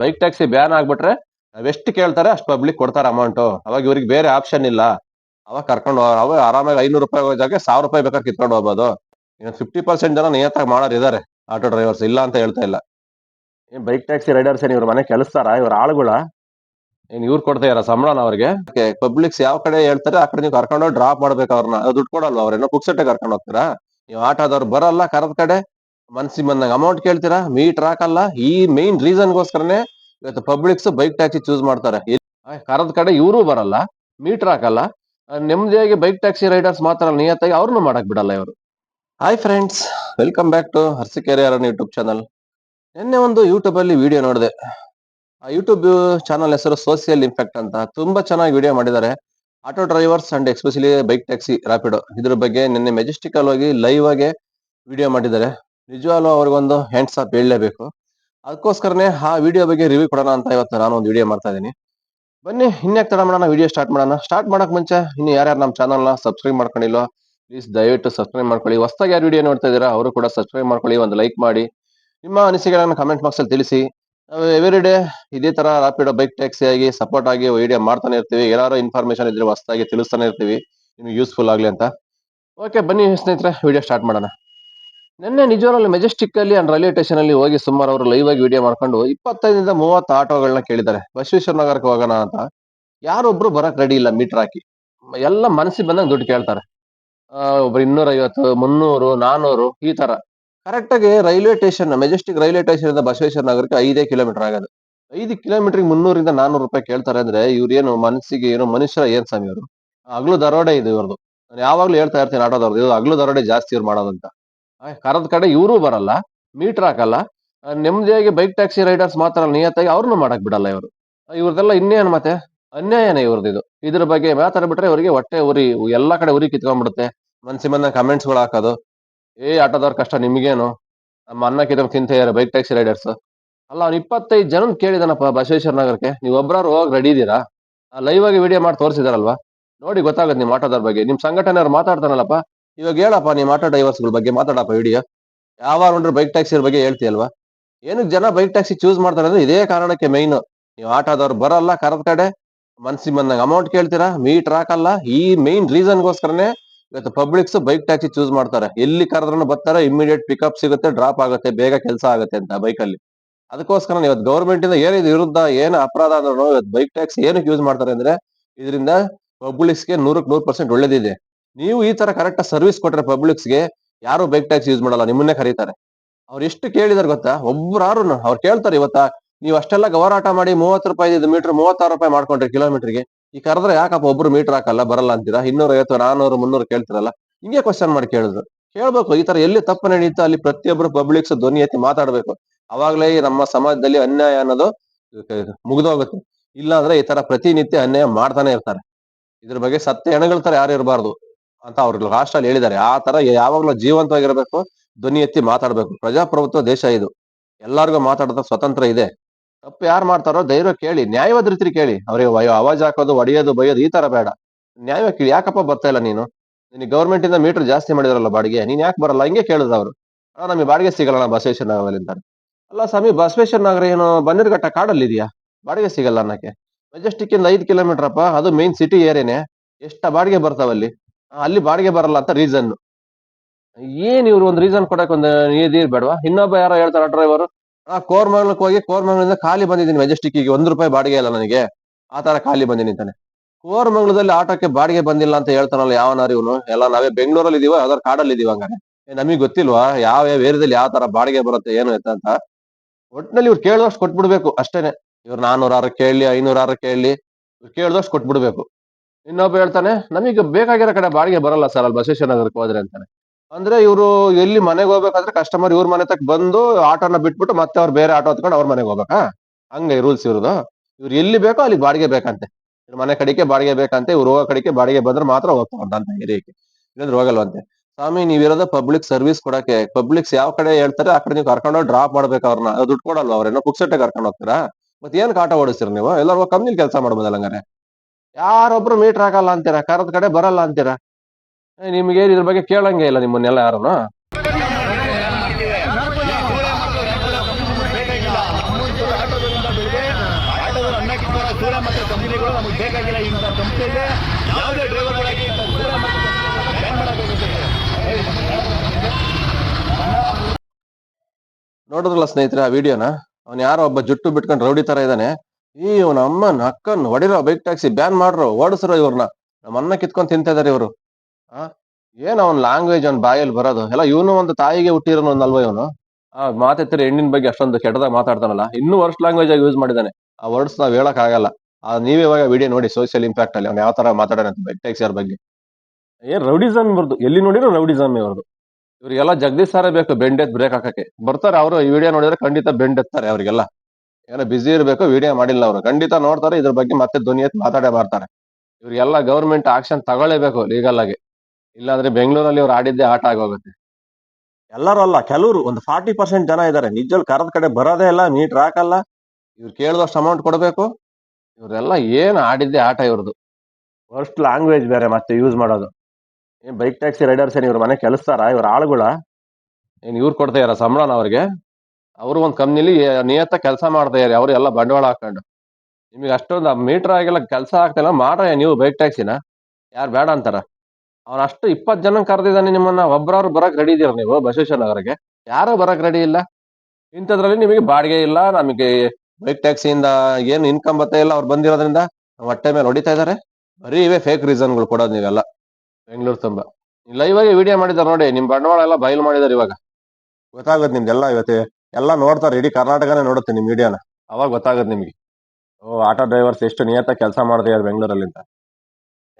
Bike taxi ban ಆಗ್ಬಿಟ್ರೆ ನಾವೆಷ್ಟು ಕೇಳ್ತಾರೆ ಅಷ್ಟು ಪಬ್ಲಿಕ್ ಕೊಡ್ತಾರೆ ಅಮೌಂಟು ಅವಾಗ ಇವ್ರಿಗೆ ಬೇರೆ ಆಪ್ಷನ್ ಇಲ್ಲ. ಅವಾಗ ಕರ್ಕೊಂಡು ಅವಾಗ ಆರಾಮಾಗಿ ಐನೂರು ರೂಪಾಯಿ ಹೋಗೋ ಜಾಗ ಸಾವಿರ ರೂಪಾಯಿ ಬೇಕಾದ್ರೆ ಕಿತ್ಕೊಂಡು ಹೋಗ್ಬೋದು. ಇನ್ನು ಫಿಫ್ಟಿ ಪರ್ಸೆಂಟ್ ಜನ ನಿಯತ್ತಾಗಿ ಮಾಡೋರು ಇದ್ದಾರೆ ಆಟೋ ಡ್ರೈವರ್ಸ್ ಇಲ್ಲ ಅಂತ ಹೇಳ್ತಾ ಇಲ್ಲ. ಏನ್ ಬೈಕ್ ಟ್ಯಾಕ್ಸಿ ರೈಡರ್ಸ್ ಏನ್ ಇವ್ರ ಮನೆ ಕೆಲಸ್ತಾರ? ಇವ್ರ ಆಳುಗಳ? ಏನು ಇವ್ರು ಕೊಡ್ತಾ ಇರೋ ಸಂಬಳನ ಅವ್ರಿಗೆ? ಪಬ್ಲಿಕ್ಸ್ ಯಾವ ಕಡೆ ಹೇಳ್ತಾರೆ, ಆ ಕಡೆ ನೀವು ಕರ್ಕೊಂಡು ಡ್ರಾಪ್ ಮಾಡ್ಬೇಕು ಅವ್ರನ್ನ ದುಡ್ಡು ಕೊಡಲ್ವ ಅವ್ರೇನೋ ಪುಕ್ಸಟ್ಟೆ ಕರ್ಕೊಂಡು ಹೋಗ್ತೀರಾ? ನೀವು ಆಟೋದವ್ರು ಬರಲ್ಲ ಕರೆದ ಕಡೆ. ಮನ್ಸಿಗೆ ಬಂದಂಗ ಅಮೌಂಟ್ ಕೇಳ್ತೀರಾ? ಮೀಟರ್ ಹಾಕಲ್ಲ ಈ ಮೇನ್ ರೀಸನ್ಗೋಸ್ಕರನೇ ಇವತ್ತು ಪಬ್ಲಿಕ್ಸ್ ಬೈಕ್ ಟ್ಯಾಕ್ಸಿ ಚೂಸ್ ಮಾಡ್ತಾರೆ. ಕರದ ಕಡೆ ಇವರು ಬರಲ್ಲ. ಮೀಟರ್ ಹಾಕಲ್ಲ ನೆಮ್ಮದಿಯಾಗಿ ಬೈಕ್ ಟ್ಯಾಕ್ಸಿ ರೈಡರ್ಸ್ ಮಾತ್ರ ನಿಯತ್ತಾಗಿ ಅವ್ರನ್ನೂ ಮಾಡಕ್ ಬಿಡಲ್ಲ ಇವರು. Hi friends welcome back to Harsikere YouTube channel ನಿನ್ನೆ ಒಂದು ಯೂಟ್ಯೂಬ್ ಅಲ್ಲಿ ವಿಡಿಯೋ ನೋಡಿದೆ. ಆ ಯೂಟ್ಯೂಬ್ ಚಾನಲ್ ಹೆಸರು ಸೋಷಿಯಲ್ ಇಂಪ್ಯಾಕ್ಟ್ ಅಂತ. ತುಂಬಾ ಚೆನ್ನಾಗಿ ವಿಡಿಯೋ ಮಾಡಿದ್ದಾರೆ. Auto drivers and especially bike taxi Rapido ಇದ್ರ ಬಗ್ಗೆ ನಿನ್ನೆ ಮೆಜೆಸ್ಟಿಕಲ್ ಹೋಗಿ ಲೈವ್ ಆಗಿ ವಿಡಿಯೋ ಮಾಡಿದ್ದಾರೆ. ನಿಜವಾಗ್ಲೂ ಅವ್ರಿಗೊಂದು ಹ್ಯಾಂಡ್ಸ್ ಆಫ್ ಹೇಳಲೇಬೇಕು. ಅದಕ್ಕೋಸ್ಕರನೇ ಆ ವಿಡಿಯೋ ಬಗ್ಗೆ ರಿವ್ಯೂ ಕೊಡೋಣ ಅಂತ ಇವತ್ತು ನಾನು ಒಂದು ವಿಡಿಯೋ ಮಾಡ್ತಾ ಇದ್ದೀನಿ. ಬನ್ನಿ, ಇನ್ಯಾಕ್ ತಡ ಮಾಡೋಣ ವಿಡಿಯೋ ಸ್ಟಾರ್ಟ್ ಮಾಡೋಣ. ಸ್ಟಾರ್ಟ್ ಮಾಡೋಕೆ ಮುಂಚೆ ಇನ್ನು ಯಾರ್ಯಾರು ನಮ್ಮ ಚಾನಲ್ನ ಸಬ್ಸ್ಕ್ರೈಬ್ ಮಾಡ್ಕೊಂಡಿಲ್ಲ ಪ್ಲೀಸ್ ದಯವಿಟ್ಟು ಸಬ್ಸ್ಕ್ರೈಬ್ ಮಾಡ್ಕೊಳ್ಳಿ. ಹೊಸದಾಗಿ ಯಾರು ವಿಡಿಯೋ ನೋಡ್ತಾ ಇದ್ದೀರಾ, ಅವರು ಕೂಡ ಸಬ್ಸ್ಕ್ರೈಬ್ ಮಾಡ್ಕೊಳ್ಳಿ, ಒಂದು ಲೈಕ್ ಮಾಡಿ. ನಿಮ್ಮ ಅನಿಸಿಕೆಗಳನ್ನು ಕಮೆಂಟ್ ಬಾಕ್ಸಲ್ಲಿ ತಿಳಿಸಿ. ನಾವು ಎವ್ರಿ ಡೇ ಇದೇ ಥರ ರಾಪಿಡೋ ಬೈಕ್ ಟ್ಯಾಕ್ಸಿ ಆಗಿ ಸಪೋರ್ಟ್ ಆಗಿ ವಿಡಿಯೋ ಮಾಡ್ತಾನೆ ಇರ್ತೀವಿ. ಏನಾದ್ರು ಇನ್ಫಾರ್ಮೇಷನ್ ಇದ್ರೆ ಹೊಸದಾಗಿ ತಿಳಿಸ್ತಾನೆ ಇರ್ತೀವಿ. ನಿಮ್ಗೆ ಯೂಸ್ಫುಲ್ ಆಗಲಿ ಅಂತ. ಓಕೆ ಬನ್ನಿ ಸ್ನೇಹಿತರೆ ವಿಡಿಯೋ ಸ್ಟಾರ್ಟ್ ಮಾಡೋಣ. ನಿನ್ನೆ ನಿಜವಾಗ್ಲೂ ಮೆಜೆಸ್ಟಿಕ್ ಅಲ್ಲಿ ಅಂಡ್ ರೈಲ್ವೆ ಸ್ಟೇಷನ್ ಅಲ್ಲಿ ಹೋಗಿ ಸುಮಾರು ಅವರು ಲೈವ್ ಆಗಿ ವಿಡಿಯೋ ಮಾಡ್ಕೊಂಡು ಇಪ್ಪತ್ತೈದರಿಂದ ಮೂವತ್ತು ಆಟೋಗಳನ್ನ ಕೇಳಿದ್ದಾರೆ. ಬಸವೇಶ್ವರ ನಗರಕ್ಕೆ ಹೋಗೋಣ ಅಂತ. ಯಾರೊಬ್ರು ಬರಕ್ ರೆಡಿ ಇಲ್ಲ ಮೀಟರ್ ಹಾಕಿ. ಎಲ್ಲ ಮನಸ್ಸಿಗೆ ಬಂದಂಗೆ ದುಡ್ಡು ಕೇಳ್ತಾರೆ. ಒಬ್ರು ಇನ್ನೂರೈವತ್ತು, ಮುನ್ನೂರು, ನಾನೂರು, ಈ ತರ. ಕರೆಕ್ಟಾಗಿ railway station Majestic railway station ಇಂದ ಬಸವೇಶ್ವರ ನಗರಕ್ಕೆ ಐದೇ ಕಿಲೋಮೀಟರ್ ಆಗೋದು. ಐದು ಕಿಲೋಮೀಟರ್ ಮುನ್ನೂರಿಂದ ನಾನೂರು ರೂಪಾಯಿ ಕೇಳ್ತಾರೆ ಅಂದ್ರೆ ಇವ್ರು ಏನು ಮನಸ್ಸಿಗೆ ಏನು ಮನುಷ್ಯರ ಏನ್ ಸ್ವಾಮಿ ಅವರು ಹಗ್ಲು ದರೋಡೆ ಇದು ಇವ್ರದ್ದು ನಾನು ಯಾವಾಗ್ಲೂ ಹೇಳ್ತಾ ಇರ್ತೀನಿ ಆಟೋದವ್ರದ್ದು ಇದು ದರೋಡೆ ಜಾಸ್ತಿ ಇವ್ರು ಮಾಡೋದಂತ. ಕರೆದ ಕಡೆ ಇವರು ಬರಲ್ಲ ಮೀಟರ್ ಹಾಕಲ್ಲ. ನೆಮ್ಮದಿಯಾಗಿ ಬೈಕ್ ಟ್ಯಾಕ್ಸಿ ರೈಡರ್ಸ್ ಮಾತ್ರ ನಿಯತ್ತಾಗಿ ಅವ್ರನ್ನು ಮಾಡಕ್ ಬಿಡಲ್ಲ ಇವರು. ಇವ್ರದೆಲ್ಲ ಇನ್ನೇನು ಮತ್ತೆ? ಅನ್ಯಾಯನೇ ಇವ್ರದ್ದು. ಇದು ಇದ್ರ ಬಗ್ಗೆ ಮಾತಾಡ್ಬಿಟ್ರೆ ಇವರಿಗೆ ಹೊಟ್ಟೆ ಉರಿ, ಎಲ್ಲಾ ಕಡೆ ಉರಿ ಕಿತ್ಕೊಂಡ್ಬಿಡುತ್ತೆ. ಮನ್ಸಿ ಬಂದ ಕಮೆಂಟ್ಸ್ಗಳು ಹಾಕೋದು. ಏ, ಆಟೋದವ್ರ ಕಷ್ಟ ನಿಮ್ಗೇನು? ನಮ್ಮ ಅನ್ನ ಕಿತ್ಕೊಂಡು ಇದಾರೆ ಬೈಕ್ ಟ್ಯಾಕ್ಸಿ ರೈಡರ್ಸ್ ಅಲ್ಲ, ಅವ್ನು ಇಪ್ಪತ್ತೈದು ಜನ ಕೇಳಿದಾನಪ್ಪ ಬಸವೇಶ್ವರ ನಗರಕ್ಕೆ. ನೀವು ಒಬ್ಬರಾರು ಹೋಗಿ ರೆಡಿ ಇದ್ದೀರಾ ಲೈವ್ ಆಗಿ ವಿಡಿಯೋ ಮಾಡಿ ತೋರಿಸಿದಾರಲ್ವಾ? ನೋಡಿ ಗೊತ್ತಾಗುತ್ತೆ ನಿಮ್ಮ ಆಟೋದವ್ರ ಬಗ್ಗೆ. ನಿಮ್ ಸಂಘಟನೆಯವ್ರು ಮಾತಾಡ್ತಾನಲ್ಲಪ್ಪ. ಇವಾಗ ಹೇಳಪ್ಪ ನೀವು ಆಟೋ ಡ್ರೈವರ್ಸ್ಗಳ ಬಗ್ಗೆ ಮಾತಾಡಪ್ಪ ವಿಡಿಯೋ ಯಾವಾಗ ನೋಡ್ರಿ ಬೈಕ್ ಟ್ಯಾಕ್ಸಿ ಬಗ್ಗೆ ಹೇಳ್ತೀಯಲ್ವಾ? ಏನಕ್ಕೆ ಜನ ಬೈಕ್ ಟ್ಯಾಕ್ಸಿ ಚೂಸ್ ಮಾಡ್ತಾರೆ ಅಂದ್ರೆ ಇದೇ ಕಾರಣಕ್ಕೆ ಮೈನ್ ನೀವು ಆಟೋದವ್ರು ಬರಲ್ಲ ಕರೆದ ಕಡೆ, ಮನ್ಸಿಗೆ ಬಂದಂಗೆ ಅಮೌಂಟ್ ಕೇಳ್ತೀರಾ? ಮೀಟರ್ ಹಾಕಲ್ಲ. ಈ ಮೈನ್ ರೀಸನ್ಗೋಸ್ಕರನೇ ಇವತ್ತು ಪಬ್ಲಿಕ್ಸ್ ಬೈಕ್ ಟ್ಯಾಕ್ಸಿ ಚೂಸ್ ಮಾಡ್ತಾರೆ. ಎಲ್ಲಿ ಕರೆದ್ರೂ ಬರ್ತಾರೆ ಇಮಿಡಿಯೇಟ್ ಪಿಕಪ್ ಸಿಗುತ್ತೆ ಡ್ರಾಪ್ ಆಗುತ್ತೆ, ಬೇಗ ಕೆಲಸ ಆಗುತ್ತೆ ಅಂತ ಬೈಕ್ ಅಲ್ಲಿ. ಅದಕ್ಕೋಸ್ಕರ ಇವತ್ತು ಗೌರ್ಮೆಂಟ್ ಇಂದ ಏನಿದೆ ವಿರುದ್ಧ, ಏನು ಅಪರಾಧ ಅಂದ್ರೂ ಇವತ್ತು ಬೈಕ್ ಟ್ಯಾಕ್ಸಿ ಏನಕ್ಕೆ ಯೂಸ್ ಮಾಡ್ತಾರೆ ಅಂದ್ರೆ, ಇದರಿಂದ ಪಬ್ಲಿಕ್ಸ್ಗೆ ನೂರಕ್ಕೆ ನೂರು ಪರ್ಸೆಂಟ್ ಒಳ್ಳೇದಿದೆ. ನೀವು ಈ ತರ ಕರೆಕ್ಟ್ ಸರ್ವಿಸ್ ಕೊಟ್ರೆ ಪಬ್ಲಿಕ್ಸ್ಗೆ ಯಾರು ಬೈಕ್ ಟ್ಯಾಕ್ಸ್ ಯೂಸ್ ಮಾಡಲ್ಲ, ನಿಮ್ಮನ್ನೇ ಕರೀತಾರೆ. ಅವ್ರು ಎಷ್ಟು ಕೇಳಿದಾರೆ ಗೊತ್ತಾ? ಒಬ್ರಾರು ಅವ್ರು ಕೇಳ್ತಾರೆ ಇವತ್ತ, ನೀವು ಅಷ್ಟೆಲ್ಲ ಗವರಾಟ ಮಾಡಿ ಮೂವತ್ತು ರೂಪಾಯಿ ಇದು ಮೀಟರ್ ಮೂವತ್ತಾರು ರೂಪಾಯಿ ಮಾಡ್ಕೊಂಡ್ರಿ ಕಿಲೋಮೀಟರ್ಗೆ ಈ ಕರೆದ್ರೆ ಯಾಕಪ್ಪ ಒಬ್ರು ಮೀಟರ್ ಹಾಕಲ್ಲ, ಬರಲ್ಲ ಅಂತೀರಾ? ಇನ್ನೂರ, ಐವತ್ತು, ನಾನೂರು, ಮುನ್ನೂರು ಕೇಳ್ತಿರಲ್ಲ? ಹಿಂಗೆ ಕ್ವಶನ್ ಮಾಡಿ ಕೇಳಿದ್ರು. ಕೇಳ್ಬೇಕು, ಈ ತರ ಎಲ್ಲಿ ತಪ್ಪು ನಡೀತಾ ಅಲ್ಲಿ ಪ್ರತಿಯೊಬ್ಬರು ಪಬ್ಲಿಕ್ಸ್ ಧ್ವನಿ ಎತ್ತಿ ಮಾತಾಡ್ಬೇಕು. ಅವಾಗಲೇ ನಮ್ಮ ಸಮಾಜದಲ್ಲಿ ಅನ್ಯಾಯ ಅನ್ನೋದು ಮುಗಿದೋಗುತ್ತೆ. ಇಲ್ಲ ಅಂದ್ರೆ ಈ ತರ ಪ್ರತಿನಿತ್ಯ ಅನ್ಯಾಯ ಮಾಡ್ತಾನೆ ಇರ್ತಾರೆ. ಇದ್ರ ಬಗ್ಗೆ ಸತ್ಯ ಎಣಗಳ ತರ ಯಾರು ಇರಬಾರ್ದು. ಅಂತ ಅವ್ರ ಲಾಸ್ಟ್ ಅಲ್ಲಿ ಹೇಳಿದ್ದಾರೆ. ಆ ತರ ಯಾವಾಗ್ಲೂ ಜೀವಂತವಾಗಿರ್ಬೇಕು, ಧ್ವನಿ ಎತ್ತಿ ಮಾತಾಡ್ಬೇಕು. ಪ್ರಜಾಪ್ರಭುತ್ವ ದೇಶ ಇದು. ಎಲ್ಲರಿಗೂ ಮಾತಾಡೋದ ಸ್ವತಂತ್ರ ಇದೆ. ತಪ್ಪು ಯಾರು ಮಾಡ್ತಾರೋ ಧೈರ್ಯ ಕೇಳಿ, ನ್ಯಾಯವಾದ ರೀತಿ ಕೇಳಿ. ಅವರಿಗೆ ಅವಾಜ್ ಹಾಕೋದು, ಒಡೆಯೋದು, ಬೈಯೋದು ಈ ತರ ಬೇಡ. ನ್ಯಾಯ ಕೇಳಿ, ಯಾಕಪ್ಪ ಬರ್ತಾ ಇಲ್ಲ ನೀನು? ನಿನಗೆ ಗೌರ್ಮೆಂಟ್ ಇಂದ ಮೀಟರ್ ಜಾಸ್ತಿ ಮಾಡಿದಾರಲ್ಲ ಬಾಡಿಗೆ, ನೀನ್ ಯಾಕೆ ಬರಲ್ಲ? ಹಿಂಗೆ ಕೇಳಿದ್ರು ಅವರು. ನಮಗೆ ಬಾಡಿಗೆ ಸಿಗಲ್ಲ ಬಸವೇಶ್ವರ ನಗರದಲ್ಲಿ ಅಲ್ಲ ಸ್ವಾಮಿ, ಬಸವೇಶ್ವರ ನಗರ ಏನು ಬನ್ನಿರ್ಘಟ್ಟ ಕಾಡಲ್ಲಿ ಇದೆಯಾ ಬಾಡಿಗೆ ಸಿಗಲ್ಲ ಅನ್ನಕ್ಕೆ. ಮೆಜೆಸ್ಟಿಕ್ ಇಂದ ಐದು ಕಿಲೋಮೀಟರ್ ಅಪ್ಪ, ಅದು ಮೇನ್ ಸಿಟಿ ಏರಿಯಾನೇ. ಎಷ್ಟ ಬಾಡಿಗೆ ಬರ್ತಾವಲ್ಲಿ? ಅಲ್ಲಿ ಬಾಡಿಗೆ ಬರಲ್ಲ ಅಂತ ರೀಸನ್ ಏನ್ ಇವ್ರು ಒಂದು ರೀಸನ್ ಕೊಡಕ್ ಒಂದು ನೀರ್ ಬೇಡವಾ? ಇನ್ನೊಬ್ಬ ಯಾರೋ ಹೇಳ್ತಾರ ಡ್ರೈವರ್ ಆ ಕೋರ್ಮಂಗ್ಲಕ್ಕೆ ಹೋಗಿ ಕೋರ್ಮಂಗ್ಲಿಂದ ಖಾಲಿ ಬಂದಿದ್ದೀನಿ ಮೆಜೆಸ್ಟಿಕ್ಗೆ, ಒಂದ್ ರೂಪಾಯಿ ಬಾಡಿಗೆ ಇಲ್ಲ ನನಗೆ. ಆ ತರ ಖಾಲಿ ಬಂದಿನಿ ಅಂತಾನೆ. ಕೋರ್ಮಂಗ್ಲದಲ್ಲಿ ಆಟೋಕ್ಕೆ ಬಾಡಿಗೆ ಬಂದಿಲ್ಲ ಅಂತ ಹೇಳ್ತಾನಲ್ಲ ಯಾವನಾರು ಇವನು? ಎಲ್ಲ ನಾವೇ ಬೆಂಗಳೂರಲ್ಲಿ ಇದೀವ ಯಾವ್ದಾರು ಕಾಡಲ್ಲಿ ಇದೀವ ಹಂಗಾರೆ. ನಮಗೆ ಗೊತ್ತಿಲ್ವಾ? ಯಾವ ಯಾವ ಏರಿಯಾದಲ್ಲಿ ಯಾವ ತರ ಬಾಡಿಗೆ ಬರುತ್ತೆ, ಏನು ಎತ್ತ ಅಂತ. ಒಟ್ನಲ್ಲಿ ಇವ್ರು ಕೇಳಿದಷ್ಟು ಕೊಟ್ಬಿಡ್ಬೇಕು ಅಷ್ಟೇನೆ. ಇವ್ರು ನಾನೂರ ಆರು ಕೇಳಿ ಐನೂರ ಆರು ಕೇಳಿ, ಇವ್ರು ಕೇಳಿದಷ್ಟು ಕೊಟ್ಬಿಡ್ಬೇಕು. ಇನ್ನೊಬ್ಬ ಹೇಳ್ತಾನೆ, ನಮಗೆ ಬೇಕಾಗಿರೋ ಕಡೆ ಬಾಡಿಗೆ ಬರಲ್ಲ ಸರ್, ಅಲ್ಲಿ ಬಸವೇಶ್ವರ ನಗರಕ್ಕೆ ಹೋದ್ರೆ ಅಂತಾನೆ. ಅಂದ್ರೆ ಇವರು ಎಲ್ಲಿ ಮನೆಗೆ ಹೋಗ್ಬೇಕಾದ್ರೆ ಕಸ್ಟಮರ್ ಇವ್ರ ಮನೆ ತಕ್ಕ ಬಂದು ಆಟೋನ ಬಿಟ್ಬಿಟ್ಟು ಮತ್ತೆ ಅವ್ರು ಬೇರೆ ಆಟೋ ಹತ್ಕೊಂಡು ಅವ್ರ ಮನೆಗೆ ಹೋಗ್ಬೇಕಾ? ಹಂಗೆ ರೂಲ್ಸ್ ಇರೋದು. ಇವ್ರು ಎಲ್ಲಿ ಬೇಕೋ ಅಲ್ಲಿ ಬಾಡಿಗೆ ಬೇಕಂತೆ. ಮನೆ ಕಡೆಗೆ ಬಾಡಿಗೆ ಬೇಕಂತೆ, ಇವ್ರು ಹೋಗೋ ಕಡೆಗೆ ಬಾಡಿಗೆ ಬಂದ್ರೆ ಮಾತ್ರ ಹೋಗ್ತಾವಂತ ಅಂತ ಏರಿಯಾಕ್ಕೆ ಇಲ್ಲಂದ್ರೆ ಹೋಗಲ್ವಂತೆ. ಸ್ವಾಮಿ ನೀವಿರೋದು ಪಬ್ಲಿಕ್ ಸರ್ವಿಸ್ ಕೊಡಕ್ಕೆ. ಪಬ್ಲಿಕ್ಸ್ ಯಾವ ಕಡೆ ಹೇಳ್ತಾರೆ, ಆ ಕಡೆ ನೀವು ಕರ್ಕೊಂಡು ಡ್ರಾಪ್ ಮಾಡ್ಬೇಕು ಅವ್ರನ್ನ ದುಡ್ಡು ಕೊಡಲ್ವ ಅವ್ರೇನೋ? ಪುಕ್ಸಟ್ಟೆ ಕರ್ಕೊಂಡು ಹೋಗ್ತೀರಾ? ಮತ್ತೆ ಏನ್ ಕಾಟ ಓಡಿಸ್ತೀರ ನೀವು? ಎಲ್ಲರೂ ಕಂಪ್ನಿಲಿ ಕೆಲಸ ಮಾಡ್ಬೋದಲ್ಲ ಹಂಗಾರೆ. ಯಾರೊಬ್ರು ಮೀಟರ್ ಹಾಕಲ್ಲ ಅಂತೀರ? ಕರದ ಕಡೆ ಬರಲ್ಲ ಅಂತೀರ? ನಿಮ್ಗೆ ಇದ್ರ ಬಗ್ಗೆ ಕೇಳಂಗೆ ಇಲ್ಲ ನಿಮ್ಮನ್ನೆಲ್ಲ ಮಾಡೋಕ್ಕಾಗುತ್ತೆ ನೋಡಿದ್ರಲ್ಲ ಸ್ನೇಹಿತರೆ ಆ ವಿಡಿಯೋನ ಅವ್ನು ಯಾರೋ ಒಬ್ಬ ಜುಟ್ಟು ಬಿಟ್ಕೊಂಡು ರೌಡಿ ತರ ಇದ್ದಾನೆ ಈ ಇವನ ಅಮ್ಮನ ಅಕ್ಕನ್ ಹೊಡಿರೋ ಬೈಕ್ ಟ್ಯಾಕ್ಸಿ ಬ್ಯಾನ್ ಮಾಡ್ರು ಓಡಿಸ್ರೋ ಇವ್ರನ್ನ ನಮ್ಮ ಅನ್ನ ಕಿತ್ಕೊಂಡ್ ತಿಂತಾ ಇದಾರೆ ಇವರು. ಆ? ಏನ್ ಅವ್ನ್ ಲ್ಯಾಂಗ್ವೇಜ್ ಅವ್ನ ಬಾಯಲ್ಲಿ ಬರೋದು? ಎಲ್ಲ ಇವನು ಒಂದು ತಾಯಿಗೆ ಹುಟ್ಟಿರೋನು ಒಂದ್ ಅಲ್ವಾ ಇವನು? ಆ ಮಾತೆತ್ತಿರ ಹೆಣ್ಣಿನ ಬಗ್ಗೆ ಅಷ್ಟೊಂದು ಕೆಟ್ಟದಾಗ ಮಾತಾಡ್ತಾನಲ್ಲ. ಇನ್ನೂ ವರ್ಸ್ಟ್ ಲ್ಯಾಂಗ್ವೇಜ್ ಆಗಿ ಯೂಸ್ ಮಾಡಿದಾನೆ. ಆ ವರ್ಡ್ಸ್ ನಾವ್ ಹೇಳಕ್ ಆಗಲ್ಲ ಆ ನೀವ್ ಇವಾಗ ವಿಡಿಯೋ ನೋಡಿ ಸೋಷಿಯಲ್ ಇಂಪ್ಯಾಕ್ಟ್ ಅಲ್ಲಿ ಅವ್ನು ಯಾವ ತರ ಮಾತಾಡೋಣ ಬೈಕ್ ಟ್ಯಾಕ್ಸಿ ಅವ್ರ ಬಗ್ಗೆ. ಏನ್ ರೌಡಿಸಮ್ ಬರ್ದು ಎಲ್ಲಿ ನೋಡಿದ್ರು ರೌಡಿಸಮ್ ಇವ್ರದ್ದು ಇವ್ರಿಗೆಲ್ಲ ಜಗದೀಶ್ ಸಾರೇ ಬೇಕು ಬೆಂಡೆತ್ ಬ್ರೇಕ್ ಹಾಕಕ್ಕೆ. ಬರ್ತಾರೆ ಅವರು ಈ ವಿಡಿಯೋ ನೋಡಿದ್ರೆ ಖಂಡಿತ ಬೆಂಡ್ ಎತ್ತಾರೆ ಅವ್ರಿಗೆಲ್ಲ. ಏನೋ ಬಿಸಿ ಇರಬೇಕು ವಿಡಿಯೋ ಮಾಡಿಲ್ಲ ಅವರು. ಖಂಡಿತ ನೋಡ್ತಾರೆ, ಇದ್ರ ಬಗ್ಗೆ ಮತ್ತೆ ಧ್ವನಿ ಎತ್ತಿ ಮಾತಾಡೇ ಬರ್ತಾರೆ. ಇವ್ರಿಗೆಲ್ಲ ಗೌರ್ಮೆಂಟ್ ಆಕ್ಷನ್ ತಗೊಳ್ಳೇಬೇಕು ಲೀಗಲ್ ಆಗಿ. ಇಲ್ಲಾಂದ್ರೆ ಬೆಂಗಳೂರಲ್ಲಿ ಇವ್ರು ಆಡಿದ್ದೇ ಆಟ ಆಗೋಗುತ್ತೆ. ಎಲ್ಲರೂ ಅಲ್ಲ, ಕೆಲವರು, ಒಂದು ಫಾರ್ಟಿ ಪರ್ಸೆಂಟ್ ಜನ ಇದ್ದಾರೆ ನಿಜಲ್ ಕರದ ಕಡೆ ಬರೋದೇ ಇಲ್ಲ ಮೀಟರ್ ಹಾಕಲ್ಲ. ಇವ್ರು ಕೇಳಿದಷ್ಟು ಅಮೌಂಟ್ ಕೊಡಬೇಕು. ಇವರೆಲ್ಲ ಏನು ಆಡಿದ್ದೆ ಆಟ ಇವ್ರದ್ದು ವರ್ಸ್ಟ್ ಲ್ಯಾಂಗ್ವೇಜ್ ಬೇರೆ ಮತ್ತೆ ಯೂಸ್ ಮಾಡೋದು. ಏನು ಬೈಕ್ ಟ್ಯಾಕ್ಸಿ ರೈಡರ್ಸ್ ಏನು ಇವ್ರ ಮನೆ ಕೆಲಸ್ತಾರ? ಇವ್ರ ಆಳುಗಳ? ಏನು ಇವ್ರು ಕೊಡ್ತಾ ಇರೋ ಸಂಬಳನ ಅವ್ರಿಗೆ? ಅವರು ಒಂದು ಕಂಪ್ನಿಲಿ ನಿಯತ್ತ ಕೆಲಸ ಮಾಡ್ತಾ ಇದಾರೆ ಅವರು ಎಲ್ಲ ಬಂಡವಾಳ ಹಾಕೊಂಡು ನಿಮಗೆ ಅಷ್ಟೊಂದು ಮೀಟರ್ ಆಗಿಲ್ಲ, ಕೆಲಸ ಆಗ್ತಿಲ್ಲ ಮಾಡ್ರ ನೀವು ಬೈಕ್ ಟ್ಯಾಕ್ಸಿನ ಯಾರು ಬೇಡ ಅಂತಾರ. ಅವ್ನು ಅಷ್ಟು ಇಪ್ಪತ್ತು ಜನ ಕರೆದಿದ್ದಾನೆ ನಿಮ್ಮನ್ನ ಒಬ್ಬರವ್ರು ಬರಕ್ ರೆಡಿ ಇದೀರ ನೀವು ಬಸವೇಶ್ವರ ನಗರಕ್ಕೆ ಯಾರು ಬರಕ್ ರೆಡಿ ಇಲ್ಲ. ಇಂಥದ್ರಲ್ಲಿ ನಿಮಗೆ ಬಾಡಿಗೆ ಇಲ್ಲ, ನಮಗೆ ಬೈಕ್ ಟ್ಯಾಕ್ಸಿಯಿಂದ ಏನು ಇನ್ಕಮ್ ಬರ್ತಾ ಇಲ್ಲ, ಅವ್ರು ಬಂದಿರೋದ್ರಿಂದ ಹೊಟ್ಟೆ ಮೇಲೆ ಹೊಡಿತಾ ಇದ್ದಾರೆ ಬರೀ ಇವೇ ಫೇಕ್ ರೀಸನ್ಗಳು ಕೊಡೋದು ನೀವೆಲ್ಲ. ಬೆಂಗಳೂರು ತುಂಬ. ಲೈವ್ ಆಗಿ ವಿಡಿಯೋ ಮಾಡಿದ್ದಾರೆ ನೋಡಿ ನಿಮ್ಮ ಬಂಡವಾಳ ಎಲ್ಲ ಬಯಲು ಮಾಡಿದಾರೆ ಇವಾಗ. ಗೊತ್ತಾಗುತ್ತೆ ನಿಮ್ದೆಲ್ಲ ಇವತ್ತು. ಎಲ್ಲ ನೋಡ್ತಾರೆ, ಇಡೀ ಕರ್ನಾಟಕನೇ ನೋಡುತ್ತೆ ನಿಮ್ಮ ಮೀಡಿಯಾನ ಅವಾಗ ಗೊತ್ತಾಗುತ್ತೆ ನಿಮಗೆ. ಓ, ಆಟೋ ಡ್ರೈವರ್ಸ್ ಎಷ್ಟು ನಿಯತ ಕೆಲಸ ಮಾಡ್ತಿದ್ದಾರೆ ಬೆಂಗಳೂರಲ್ಲಿ ಅಂತ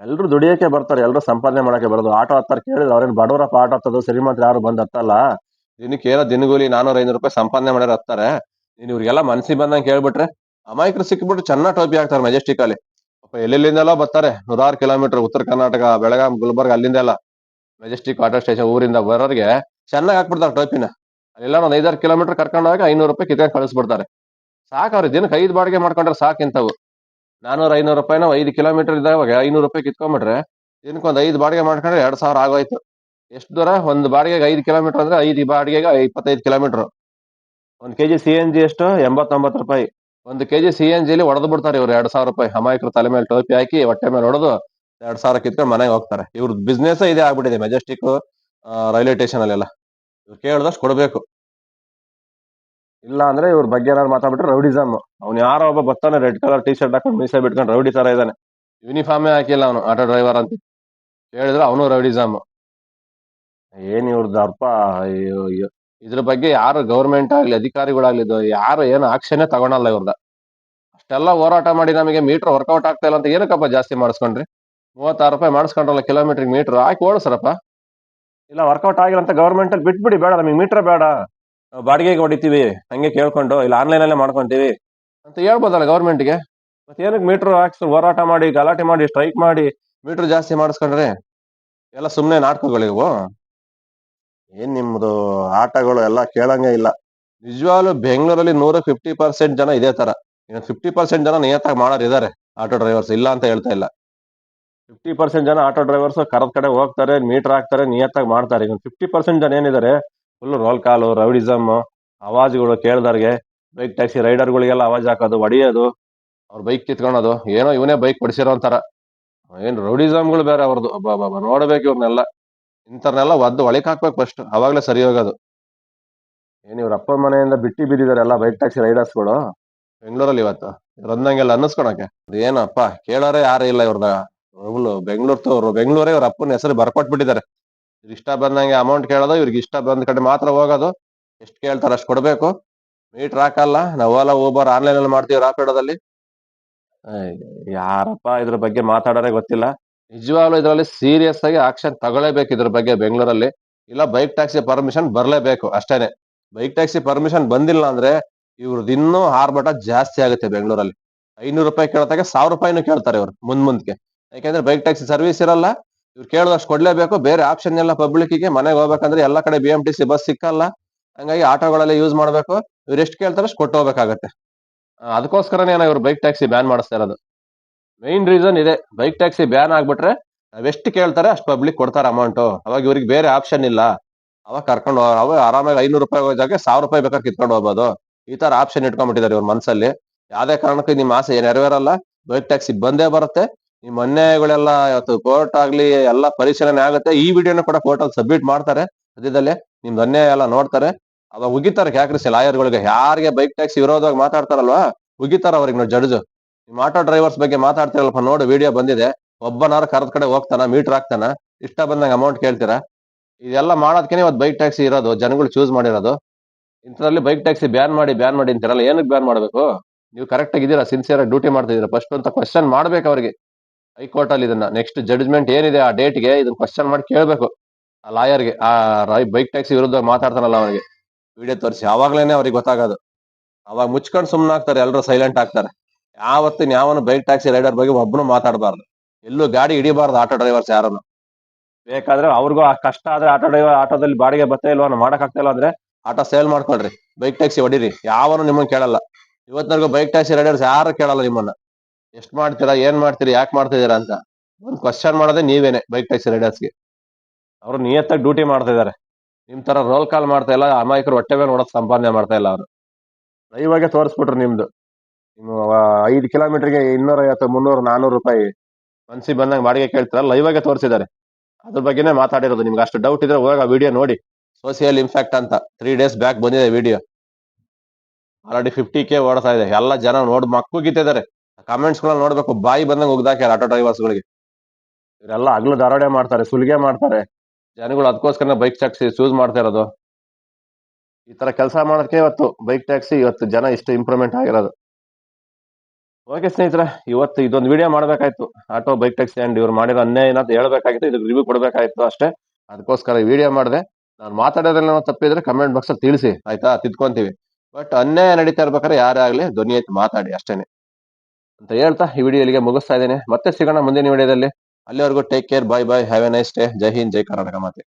ಎಲ್ಲರೂ ದುಡಿಯೋಕೆ ಬರ್ತಾರೆ ಎಲ್ಲರೂ ಸಂಪಾದನೆ ಮಾಡೋಕೆ ಬರೋದು. ಆಟೋ ಹತ್ತಾರ ಕೇಳಿದ್ರೆ ಅವ್ರೇನು ಬಡವರಪ್ಪ ಆಟೋ ಹತ್ತದು ಶ್ರೀಮಂತ ಯಾರು ಬಂದ್ ಹತ್ತಲ್ಲ? ದಿನಕ್ಕೆ ಏನೋ ದಿನಗೂಲಿ ನಾನೂರ ಐನೂರು ರೂಪಾಯಿ ಸಂಪಾದನೆ ಮಾಡ್ಯಾರ ಹತ್ತಾರೆ. ನೀನು ಇವ್ರಿಗೆಲ್ಲ ಮನ್ಸಿಗೆ ಬಂದಂಗೆ ಕೇಳ್ಬಿಟ್ರೆ, ಅಮಾಯಕರು ಸಿಕ್ಬಿಟ್ಟು ಚೆನ್ನಾಗಿ ಟೋಪಿ ಹಾಕ್ತಾರೆ ಮೆಜೆಸ್ಟಿಕ್ ಅಲ್ಲಿ ಎಲ್ಲೆಲ್ಲಿಂದೆಲ್ಲ ಬರ್ತಾರೆ, ನೂರಾರು ಕಿಲೋಮೀಟರ್ ಉತ್ತರ ಕರ್ನಾಟಕ, ಬೆಳಗಾಂ, ಗುಲ್ಬರ್ಗ ಅಲ್ಲಿಂದೆಲ್ಲ. ಮೆಜೆಸ್ಟಿಕ್ ಆಟೋ ಸ್ಟೇಷನ್ ಊರಿಂದ ಬರೋರಿಗೆ ಚೆನ್ನಾಗಿ ಹಾಕ್ಬಿಡ್ತಾರೆ ಟೋಪಿನ. ಅಲ್ಲೆಲ್ಲ ಒಂದ್ ಐದಾರು ಕಿಲೋಮೀಟರ್ ಕರ್ಕೊಂಡಾಗ ಐನೂರು ರೂಪಾಯಿ ಕಿತ್ಕೊಂಡು ಕಳಿಸ್ಬಿಡ್ತಾರೆ. ಸಾಕು ಅವ್ರಿಗೆ ದಿನಕ್ಕೆ ಐದು ಬಾಡಿಗೆ ಮಾಡ್ಕೊಂಡ್ರೆ ಸಾಕು ಇಂಥವು. ನಾನೂರು ಐನೂರು ರೂಪಾಯಿನ ಐದು ಕಿಲೋಮೀಟರ್ ಇದ್ದಾಗ ಐನೂರು ರೂಪಾಯಿ ಕಿತ್ಕೊಂಡ್ಬಿಟ್ರೆ ದಿನಕ್ಕೆ ಒಂದು ಐದು ಬಾಡಿಗೆ ಮಾಡ್ಕೊಂಡ್ರೆ ಎರಡು ಸಾವಿರ ಆಗೋಯ್ತು. ಎಷ್ಟು ದೂರ? ಒಂದು ಬಾಡಿಗೆಗೆ ಐದು ಕಿಲೋಮೀಟರ್ ಅಂದ್ರೆ ಐದು ಬಾಡಿಗೆಗೆ ಇಪ್ಪತ್ತೈದು kilometre K KG C N G ಎಷ್ಟು? ಎಂಬತ್ತೊಂಬತ್ತು ರೂಪಾಯಿ. ಒಂದು ಕೆಜಿ ಸಿ ಎನ್ ಜಿಲಿ ಹೊಡೆದು ಬಿಡ್ತಾರೆ ಇವ್ರು ಎರಡು ಸಾವಿರ ರೂಪಾಯಿ. ಅಮಾಯಕರು ತಲೆ ಮೇಲೆ ಟೋಪಿ ಹಾಕಿ ಹೊಟ್ಟೆ ಮೇಲೆ ಹೊಡೆದು ಎರಡು ಸಾವಿರ ಕಿತ್ಕೊಂಡು ಮನೆಗೆ ಹೋಗ್ತಾರೆ. ಇವ್ರದ್ದು ಬಿಸ್ನೆಸ್ ಇದೇ ಆಗ್ಬಿಟ್ಟಿದೆ. ಮೆಜೆಸ್ಟಿಕ್ ರೈಲ್ವೆ ಸ್ಟೇಷನ್ ಅಲ್ಲೆಲ್ಲ. ಇವ್ರು ಕೇಳಿದಷ್ಟು ಕೊಡ್ಬೇಕು. ಇಲ್ಲ ಅಂದ್ರೆ ಇವ್ರ ಬಗ್ಗೆ ಏನಾದ್ರು ಮಾತಾಡ್ಬಿಟ್ರೆ ರೌಡಿಸಮ್. ಅವ್ನು ಯಾರೋ ಒಬ್ಬ ಬರ್ತಾನೆ ರೆಡ್ ಕಲರ್ ಟಿ ಶರ್ಟ್ ಹಾಕೊಂಡು ಮೀಸೆ ಬಿಟ್ಕೊಂಡು ರೌಡಿ ತರ ಇದ್ದಾನೆ ಯೂನಿಫಾರ್ಮೇ ಹಾಕಿಲ್ಲ ಅವನು ಆಟೋ ಡ್ರೈವರ್ ಅಂತ. ಹೇಳಿದ್ರೆ ಅವನು ರೌಡಿಸಮ್. ಏನ್ ಇವ್ರದ್ದು ಅರ್ಪ ಇದ್ರ ಬಗ್ಗೆ ಯಾರು ಗೌರ್ಮೆಂಟ್ ಆಗ್ಲಿ ಅಧಿಕಾರಿಗಳಾಗ್ಲಿ ಯಾರು ಏನು ಆಕ್ಷನ್ ತಗೊಳಲ್ಲ ಇವ್ರದ. ಅಷ್ಟೆಲ್ಲ ಹೋರಾಟ ಮಾಡಿ ನಮಗೆ ಮೀಟರ್ ವರ್ಕೌಟ್ ಆಗ್ತಾ ಇಲ್ಲ ಅಂತ ಏನಕ್ಕಪ್ಪ ಜಾಸ್ತಿ ಮಾಡಿಸ್ಕೊಂಡ್ರಿ? ಮೂವತ್ತಾರು ರೂಪಾಯಿ ಮಾಡಿಸ್ಕೊಂಡ್ರಲ್ಲ ಕಿಲೋಮೀಟರ್ ಮೀಟರ್ ಹಾಕಿ ಓಡಿಸ್ರಪ್ಪ. ಇಲ್ಲ ವರ್ಕೌಟ್ ಆಗಿಲ್ಲ ಅಂತ ಗೌರ್ಮೆಂಟ್ ಅಲ್ಲಿ ಬಿಟ್ಬಿಡಿ ಬೇಡ ನಮಗೆ ಮೀಟರ್ ಬೇಡ. ಬಾಡಿಗೆಗೆ ಹೊಡಿತೀವಿ, ಹಂಗೆ ಕೇಳ್ಕೊಂಡು, ಇಲ್ಲ ಆನ್ಲೈನ್ ಅಲ್ಲೇ ಮಾಡ್ಕೊಂತೀವಿ ಅಂತ ಹೇಳ್ಬೋದಲ್ಲ ಗೌರ್ಮೆಂಟ್ಗೆ? ಮತ್ತೆ ಏನಕ್ಕೆ ಮೀಟರ್ ಹಾಕ್ಸ್, ಹೋರಾಟ ಮಾಡಿ, ಗಲಾಟೆ ಮಾಡಿ, ಸ್ಟ್ರೈಕ್ ಮಾಡಿ, ಮೀಟರ್ ಜಾಸ್ತಿ ಮಾಡಿಸ್ಕೊಂಡ್ರೆ ಎಲ್ಲ ಸುಮ್ಮನೆ ನಾಟಕಗಳಿವು ಏನ್ ನಿಮ್ದು ಆಟಗಳು ಎಲ್ಲ ಕೇಳಂಗೆ ಇಲ್ಲ. ನಿಜವಾಗ್ಲೂ ಬೆಂಗಳೂರಲ್ಲಿ ನೂರ ಫಿಫ್ಟಿ ಪರ್ಸೆಂಟ್ ಜನ ಇದೇ ತರ ಇನ್ನು ಫಿಫ್ಟಿ ಪರ್ಸೆಂಟ್ ಜನ ನಿಯತ್ತಾಗಿ ಮಾಡೋರು ಇದಾರೆ, ಆಟೋ ಡ್ರೈವರ್ಸ್, ಇಲ್ಲ ಅಂತ ಹೇಳ್ತಾ ಇಲ್ಲ. ಫಿಫ್ಟಿ ಪರ್ಸೆಂಟ್ ಜನ ಆಟೋ ಡ್ರೈವರ್ಸ್ ಕರದ ಕಡೆ ಹೋಗ್ತಾರೆ, ಮೀಟರ್ ಹಾಕ್ತಾರೆ, ನಿಯತ್ತಾಗಿ ಮಾಡ್ತಾರೆ. ಈಗ ಫಿಫ್ಟಿ ಪರ್ಸೆಂಟ್ ಜನ ಏನಿದ್ದಾರೆ ಫುಲ್ ರೋಲ್ ಕಾಲು ರೌಡಿಸಮ್ ಅವಾಜ್ಗಳು ಕೇಳ್ದವ್ರಿಗೆ ಬೈಕ್ ಟ್ಯಾಕ್ಸಿ ರೈಡರ್ಗಳಿಗೆಲ್ಲ ಅವಾಜ್ ಹಾಕೋದು, ಹೊಡಿಯೋದು, ಅವ್ರ ಬೈಕ್ ಕಿತ್ಕೊಳೋದು, ಏನೋ ಇವನೇ ಬೈಕ್ ಕೊಡಿಸಿರೋ ಅಂತಾರ. ಏನ್ ರೌಡಿಸಮ್ಗಳು ಬೇರೆ ಅವ್ರದ್ದು ಒಬ್ಬ ನೋಡ್ಬೇಕು ಇವ್ರನ್ನೆಲ್ಲ ಇಂಥವ್ರನ್ನೆಲ್ಲ ಒದ್ದು ಒಳಕ್ ಹಾಕ್ಬೇಕು ಫಸ್ಟ್ ಅವಾಗ್ಲೇ ಸರಿ ಹೋಗೋದು. ಏನು ಇವ್ರ ಅಪ್ಪ ಮನೆಯಿಂದ ಬಿಟ್ಟಿ ಬಿದ್ದಿದ್ದಾರೆ ಎಲ್ಲ ಬೈಕ್ ಟ್ಯಾಕ್ಸಿ ರೈಡರ್ಸ್ಗಳು ಬೆಂಗಳೂರಲ್ಲಿ ಇವತ್ತು. ಇದ್ರಂದಂಗೆಲ್ಲ ಅನ್ನಿಸ್ಕೊಳಕ್ಕೆ. ಏನಪ್ಪ, ಕೇಳೋರೆ ಯಾರು ಇಲ್ಲ ಇವ್ರದ ಬೆಂಗಳೂರು ತೋರು ಬೆಂಗಳೂರೇ ಇವ್ರ ಅಪ್ಪನ ಹೆಸರು ಬರ್ಕೊಟ್ಬಿಟ್ಟಿದ್ದಾರೆ. ಇಷ್ಟ ಬಂದಂಗೆ ಅಮೌಂಟ್ ಕೇಳೋದು ಇವ್ರಿಗೆ ಇಷ್ಟ ಬಂದ ಕಡೆ ಮಾತ್ರ ಹೋಗೋದು. ಎಷ್ಟು ಕೇಳ್ತಾರೆ ಅಷ್ಟು ಕೊಡಬೇಕು. ಮೀಟರ್ ಹಾಕಲ್ಲ ನಾವು ಓಲಾ ಊಬರ್ ಆನ್ಲೈನ್ ಅಲ್ಲಿ ಮಾಡ್ತೀವಿ ರಾಪಿಡೋದಲ್ಲಿ ಯಾರಪ್ಪ ಇದ್ರ ಬಗ್ಗೆ ಮಾತಾಡೋರೇ ಗೊತ್ತಿಲ್ಲ. ನಿಜವಾಗ್ಲೂ ಇದರಲ್ಲಿ ಸೀರಿಯಸ್ ಆಗಿ ಆಕ್ಷನ್ ತಗೊಳ್ಳೇಬೇಕು ಇದ್ರ ಬಗ್ಗೆ ಬೆಂಗಳೂರಲ್ಲಿ. ಇಲ್ಲ ಬೈಕ್ ಟ್ಯಾಕ್ಸಿ ಪರ್ಮಿಷನ್ ಬರಲೇಬೇಕು ಅಷ್ಟೇನೆ. ಬೈಕ್ ಟ್ಯಾಕ್ಸಿ ಪರ್ಮಿಷನ್ ಬಂದಿಲ್ಲ ಅಂದ್ರೆ ಇವ್ರದ್ದು ಇನ್ನೂ ಆರ್ಭಟ ಜಾಸ್ತಿ ಆಗುತ್ತೆ ಬೆಂಗಳೂರಲ್ಲಿ. ಐನೂರು ರೂಪಾಯಿ ಕೇಳ್ತಾಗ ಸಾವಿರ ರೂಪಾಯಿನೂ ಕೇಳ್ತಾರೆ ಇವ್ರು ಮುಂದ್ ಮುಂದ್ಕೆ. ಯಾಕೆಂದ್ರೆ ಬೈಕ್ ಟ್ಯಾಕ್ಸಿ ಸರ್ವಿಸ್ ಇರಲ್ಲ ಇವ್ರು ಕೇಳಿದಷ್ಟು ಕೊಡ್ಲೇಬೇಕು. ಬೇರೆ ಆಪ್ಷನ್ ಎಲ್ಲ ಪಬ್ಲಿಕ್ಗೆ ಮನೆಗೆ ಹೋಗ್ಬೇಕಂದ್ರೆ ಎಲ್ಲ ಕಡೆ B M T C bus ಸಿಕ್ಕಲ್ಲ. ಹಂಗಾಗಿ ಆಟೋಗಳಲ್ಲಿ ಯೂಸ್ ಮಾಡಬೇಕು. ಇವ್ರು ಎಷ್ಟು ಕೇಳ್ತಾರೆ ಅಷ್ಟು ಕೊಟ್ಟು ಹೋಗ್ಬೇಕಾಗತ್ತೆ. ಅದಕ್ಕೋಸ್ಕರನೇ ನಾವು ಇವ್ರು ಬೈಕ್ ಟ್ಯಾಕ್ಸಿ ಬ್ಯಾನ್ ಮಾಡಿಸ್ತಾ ಇರೋದು. ಮೈನ್ ರೀಸನ್ ಇದೆ. ಬೈಕ್ ಟ್ಯಾಕ್ಸಿ ಬ್ಯಾನ್ ಆಗ್ಬಿಟ್ರೆ ನಾವೆಷ್ಟು ಕೇಳ್ತಾರೆ ಅಷ್ಟು ಪಬ್ಲಿಕ್ ಕೊಡ್ತಾರೆ ಅಮೌಂಟ್ ಅವಾಗ ಇವ್ರಿಗೆ ಬೇರೆ ಆಪ್ಷನ್ ಇಲ್ಲ. ಅವಾಗ ಕರ್ಕೊಂಡು ಅವಾಗ ಆರಾಮಾಗಿ ಐನೂರು ರೂಪಾಯಿ ಹೋಗೋ ಜಾಗ ಸಾವಿರ ರೂಪಾಯಿ ಬೇಕಾದ್ರೆ ಕಿತ್ಕೊಂಡು ಹೋಗ್ಬೋದು. ಈ ತರ ಆಪ್ಷನ್ ಇಟ್ಕೊಂಡ್ಬಿಟ್ಟಿದ್ದಾರೆ ಇವ್ರ ಮನ್ಸಲ್ಲಿ. ಯಾವ್ದೇ ಕಾರಣಕ್ಕೂ ನಿಮ್ಮ ಆಸೆ ನೆರವೇರಲ್ಲ. ಬೈಕ್ ಟ್ಯಾಕ್ಸಿ ಬಂದೇ ಬರುತ್ತೆ. ನಿಮ್ ಅನ್ಯಾಯಗಳೆಲ್ಲ ಇವತ್ತು ಕೋರ್ಟ್ ಆಗ್ಲಿ ಎಲ್ಲ ಪರಿಶೀಲನೆ ಆಗುತ್ತೆ. ಈ ವಿಡಿಯೋನ ಕೂಡ ಕೋರ್ಟ್ ಅಲ್ಲಿ ಸಬ್ಮಿಟ್ ಮಾಡ್ತಾರೆ. ಸದ್ಯದಲ್ಲೇ ನಿಮ್ದು ಅನ್ಯಾಯ ಎಲ್ಲ ನೋಡ್ತಾರೆ. ಅವಾಗ ಉಗಿತಾರೆ ಕ್ಯಾಕ್ರಿಸಿ ಲಾಯರ್ಗಳಿಗೆ? ಯಾರಿಗೆ ಬೈಕ್ ಟ್ಯಾಕ್ಸಿ ವಿರೋಧವಾಗಿ ಮಾತಾಡ್ತಾರಲ್ವಾ? ಉಗಿತಾರ ಅವ್ರಿಗೆ ನೋಡಿ ಜಡ್ಜ್. ನಿಮ್ ಆಟೋ ಡ್ರೈವರ್ಸ್ ಬಗ್ಗೆ ಮಾತಾಡ್ತಿರಲ್ಪ ನೋಡು, ವಿಡಿಯೋ ಬಂದಿದೆ. ಒಬ್ಬನಾರು ಕರೆದ ಕಡೆ ಹೋಗ್ತಾನ, ಮೀಟರ್ ಹಾಕ್ತಾನ, ಇಷ್ಟ ಬಂದಂಗೆ ಅಮೌಂಟ್ ಕೇಳ್ತೀರಾ? ಇದೆಲ್ಲ ಮಾಡೋದಕ್ಕೆ ಇವತ್ತು ಬೈಕ್ ಟ್ಯಾಕ್ಸಿ ಇರೋದು, ಜನಗಳು ಚೂಸ್ ಮಾಡಿರೋದು. ಇಂಥದ್ರಲ್ಲಿ ಬೈಕ್ ಟ್ಯಾಕ್ಸಿ ಬ್ಯಾನ್ ಮಾಡಿ ಬ್ಯಾನ್ ಮಾಡಿ ಅಂತೀರಲ್ಲ, ಏನಕ್ಕೆ ಬ್ಯಾನ್ ಮಾಡಬೇಕು? ನೀವು ಕರೆಕ್ಟ್ ಆಗಿದ್ದೀರಾ ಸಿನ್ಸಿಯರ್ ಡ್ಯೂಟಿ ಮಾಡ್ತಿದ್ದೀರಾ ಫಸ್ಟ್ ಅಂತ ಕ್ವಶನ್ ಮಾಡ್ಬೇಕು ಅವ್ರಿಗೆ. ಹೈಕೋರ್ಟ್ ಅಲ್ಲಿ ಇದನ್ನ. ನೆಕ್ಸ್ಟ್ ಜಡ್ಜ್ಮೆಂಟ್ ಏನಿದೆ ಆ ಡೇಟ್ಗೆ ಇದನ್ನ ಕ್ವಶನ್ ಮಾಡಿ ಕೇಳಬೇಕು. ಆ ಲಾಯರ್ಗೆ ಆ ಬೈಕ್ ಟ್ಯಾಕ್ಸಿ ವಿರುದ್ಧ ಮಾತಾಡ್ತಾನಲ್ಲ ಅವನಿಗೆ. ವಿಡಿಯೋ ತೋರಿಸಿ. ಅವಾಗ್ಲೇನೆ ಅವ್ರಿಗೆ ಗೊತ್ತಾಗೋದು. ಅವಾಗ ಮುಚ್ಕೊಂಡು ಸುಮ್ಮನೆ ಆಗ್ತಾರೆ. ಎಲ್ಲರೂ ಸೈಲೆಂಟ್ ಆಗ್ತಾರೆ. ಯಾವತ್ತಿನ ಯಾವನು ಬೈಕ್ ಟ್ಯಾಕ್ಸಿ ರೈಡರ್ ಬಗ್ಗೆ ಒಬ್ಬನು ಮಾತಾಡಬಾರ್ದು. ಎಲ್ಲೂ ಗಾಡಿ ಹಿಡಿಬಾರ್ದು ಆಟೋ ಡ್ರೈವರ್ಸ್ ಯಾರನ್ನು. ಬೇಕಾದ್ರೆ ಅವ್ರಿಗೂ ಆ ಕಷ್ಟ ಆದ್ರೆ ಆಟೋ ಡ್ರೈವರ್ ಆಟೋದಲ್ಲಿ ಬಾಡಿಗೆ ಬರ್ತಾ ಇಲ್ವಾ ಮಾಡಕ್ ಆಗ್ತಾ ಇಲ್ಲ ಅಂದ್ರೆ ಆಟೋ ಸೇಲ್ ಮಾಡ್ಕೊಳ್ರಿ. ಬೈಕ್ ಟ್ಯಾಕ್ಸಿ ಹೊಡೀರಿ. ಯಾವನು ನಿಮ್ಮನ್ನ ಕೇಳಲ್ಲ. ಇವತ್ತಿನವರೆಗೂ ಬೈಕ್ ಟ್ಯಾಕ್ಸಿ ರೈಡರ್ಸ್ ಯಾರು ಕೇಳಲ್ಲ ನಿಮ್ಮನ್ನ. ಎಷ್ಟ್ ಮಾಡ್ತೀರಾ, ಏನ್ ಮಾಡ್ತೀರಾ, ಯಾಕೆ ಮಾಡ್ತಿದ್ದೀರಾ ಅಂತ. ಒಂದು ಕ್ವಶನ್ ಮಾಡೋದೇ ನೀವೇನೆ ಬೈಕ್ ಟ್ಯಾಕ್ಸಿ ರೈಡರ್ಸ್ಗೆ ಅವರು ನಿಯತ್ತಾಗಿ ಡ್ಯೂಟಿ ಮಾಡ್ತಾ ಇದ್ದಾರೆ ನಿಮ್ ತರ ರೋಲ್ ಕಾಲ್ ಮಾಡ್ತಾ ಇಲ್ಲ, ಅಮಾಯಕರು ಹೊಟ್ಟೆ ಮೇಲೆ ನೋಡೋದು ಸಂಪಾದನೆ ಮಾಡ್ತಾ ಇಲ್ಲ ಅವರು. ಲೈವ್ ಆಗಿ ತೋರಿಸ್ಬಿಟ್ರು ನಿಮ್ದು. ಐದು ಕಿಲೋಮೀಟರ್ಗೆ ಇನ್ನೂರ ಐವತ್ತು, ಮುನ್ನೂರು, ನಾನೂರು ರೂಪಾಯಿ ಮನ್ಸಿಗೆ ಬಂದಂಗೆ ಬಾಡಿಗೆ ಲೈವ್ ಆಗಿ ತೋರಿಸಿದ್ದಾರೆ. ಅದ್ರ ಬಗ್ಗೆನೇ ಮಾತಾಡಿರೋದು ನಿಮ್ಗೆ. ಅಷ್ಟು ಡೌಟ್ ಇದ್ರೆ ಆ ವಿಡಿಯೋ ನೋಡಿ. ಸೋಷಿಯಲ್ ಇಂಪ್ಯಾಕ್ಟ್ ಅಂತ. ತ್ರೀ ಡೇಸ್ ಬ್ಯಾಕ್ ಬಂದಿದೆ ವಿಡಿಯೋ ಆಲ್ರೆಡಿ ಫಿಫ್ಟಿ ಕೆ ಓಡ್ತಾ ಇದೆ. ಎಲ್ಲ ಜನ ನೋಡ್ ಮಕ್ಕುಗಿತ್ತಿದ್ದಾರೆ ಕಮೆಂಟ್ಸ್ ಗಳನ್ನ ನೋಡ್ಬೇಕು, ಬಾಯಿ ಬಂದಂಗೆ ಉಗ್ದಾಕ್ಯಾರ ಆಟೋ ಡ್ರೈವರ್ಸ್ ಗಳಿಗೆ. ಇವರೆಲ್ಲ ಹಗ್ಲು ದರೋಡೆ ಮಾಡ್ತಾರೆ, ಸುಲಿಗೆ ಮಾಡ್ತಾರೆ. ಜನಗಳು ಅದಕ್ಕೋಸ್ಕರ ಬೈಕ್ ಟ್ಯಾಕ್ಸಿ ಚೂಸ್ ಮಾಡ್ತಾ ಇರೋದು. ಈ ತರ ಕೆಲಸ ಮಾಡೋಕೆ ಇವತ್ತು ಬೈಕ್ ಟ್ಯಾಕ್ಸಿ ಇವತ್ತು ಜನ ಇಷ್ಟು ಇಂಪ್ರೂವ್ಮೆಂಟ್ ಆಗಿರೋದು. ಓಕೆ ಸ್ನೇಹಿತರೆ, ಇವತ್ತು ಇದೊಂದು ವಿಡಿಯೋ ಮಾಡಬೇಕಾಯ್ತು. ಆಟೋ ಬೈಕ್ ಟ್ಯಾಕ್ಸಿ ಅಂಡ್ ಇವ್ರು ಮಾಡಿರೋ ಅನ್ಯಾಯ ಏನಂತ ಹೇಳ್ಬೇಕಾಗಿತ್ತು ಇದಕ್ಕೆ ರಿವ್ಯೂ ಕೊಡಬೇಕಾಯ್ತು ಅಷ್ಟೇ. ಅದಕ್ಕೋಸ್ಕರ ವಿಡಿಯೋ ಮಾಡಿದೆ. ನಾನು ಮಾತಾಡೋದ್ರಲ್ಲಿ ತಪ್ಪಿದ್ರೆ ಕಮೆಂಟ್ ಬಾಕ್ಸ್ ಅಲ್ಲಿ ತಿಳಿಸಿ, ಆಯ್ತಾ? ತಿದ್ಕೊಂತೀವಿ. ಬಟ್ ಅನ್ಯಾಯ ನಡೀತಾ ಇರ್ಬೇಕಾದ್ರೆ ಯಾರೇ ಆಗಲಿ ಧ್ವನಿ ಮಾತಾಡಿ ಅಷ್ಟೇನೆ. ಅಂತ ಹೇಳ್ತಾ ಈ ವಿಡಿಯೋ ಇಲ್ಲಿಗೆ ಮುಗಿಸ್ತಾ ಇದ್ದೇನೆ. ಮತ್ತೆ ಸಿಗೋಣ ಮುಂದಿನ ವಿಡಿಯೋದಲ್ಲಿ. ಅಲ್ಲಿವರೆಗೂ take care bye bye have a nice day ಜೈ ಹಿಂದ್, ಜೈ ಕರ್ನಾಟಕ ಮಾತೆ.